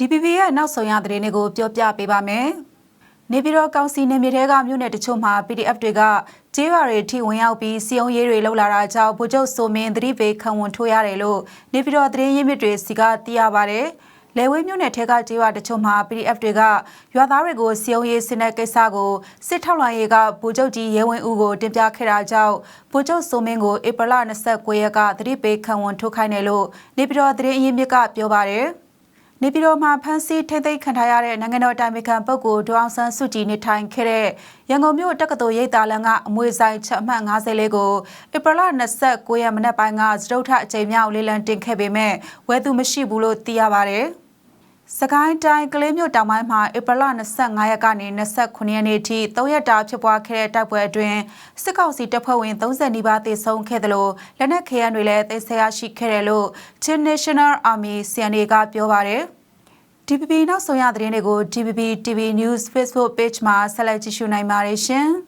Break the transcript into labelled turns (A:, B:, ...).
A: DPP ရဲ့နောက်ဆုံးရသတင်းတွေကိုပြောပြပေးပါမယ်။နေပြည်တော်ကောင်စီနေမြေထဲကမြို့နယ်တချို့မှာ PDF တွေကကျေးရွာတွေထိဝင်ရောက်ပြီးစီယုံရေးတွေလှုပ်လာတာကြောင့်ဗိုလ်ချုပ်စိုးမင်းသတိပေးခံဝန်ထိုးရတယ်လို့နေပြည်တော်သတင်းရင်းမြစ်တွေစီကသိရပါဗျ။လေဝဲမြို့နယ်ထဲကကျေးရွာတချို့မှာ PDF တွေကရွာသားတွေကိုစီယုံရေးစနစ်ကိစ္စကိုစစ်ထောက်လှမ်းရေးကဗိုလ်ချုပ်ကြီးရဲဝင်းဦးကိုတင်ပြခဲ့တာကြောင့်ဗိုလ်ချုပ်စိုးမင်းကိုဧပြီလ29ရက်ကသတိပေးခံဝန်ထုတ်ခိုင်းတယ်လို့နေပြည်တော်သတင်းရင်းမြစ်ကပြောပါတယ်။ နေပြည်တော်မှာဖမ်းဆီးထိမ့်သိမ်းခံထားရတဲ့နိုင်ငံတော်တိုင်ပင်ခံပုဂ္ဂိုလ်ဒေါအောင်ဆန်းစုကြည်နေထိုင်ခဲ့တဲ့ရန်ကုန်မြို့တက္ကသိုလ်ရိပ်သာလမ်းကအမွေဆိုင်ချက်အမှတ်54ကိုဧပြီလ29ရက်မနက်ပိုင်းကစတုထအကြိမ်မြောက်လေးလံတင်ခဲ့ပေမဲ့ဝယ်သူမရှိဘူးလို့သိရပါဗျ။ စကိုင်းတိုင်းကလေးမြို့တောင်ပိုင်းမှာဧပြီလ25ရက်ကနေ29ရက်နေ့ထိ3ရက်တာဖြစ်ပွားခဲ့တဲ့တိုက်ပွဲအတွင်းစစ်ကောင်စီတပ်ဖွဲ့ဝင်30နီးပါးသေဆုံးခဲ့တယ်လို့လက်နက်ခဲယမ်းတွေလည်းသိမ်းဆည်းရရှိခဲ့တယ်လို့ Chin National Army CNA ကပြောပါတယ်။ DPP နောက်ဆုံးရသတင်းတွေကို DPP TV News Facebook Page မှာဆက်လက်ကြည့်ရှုနိုင်ပါတယ်ရှင်။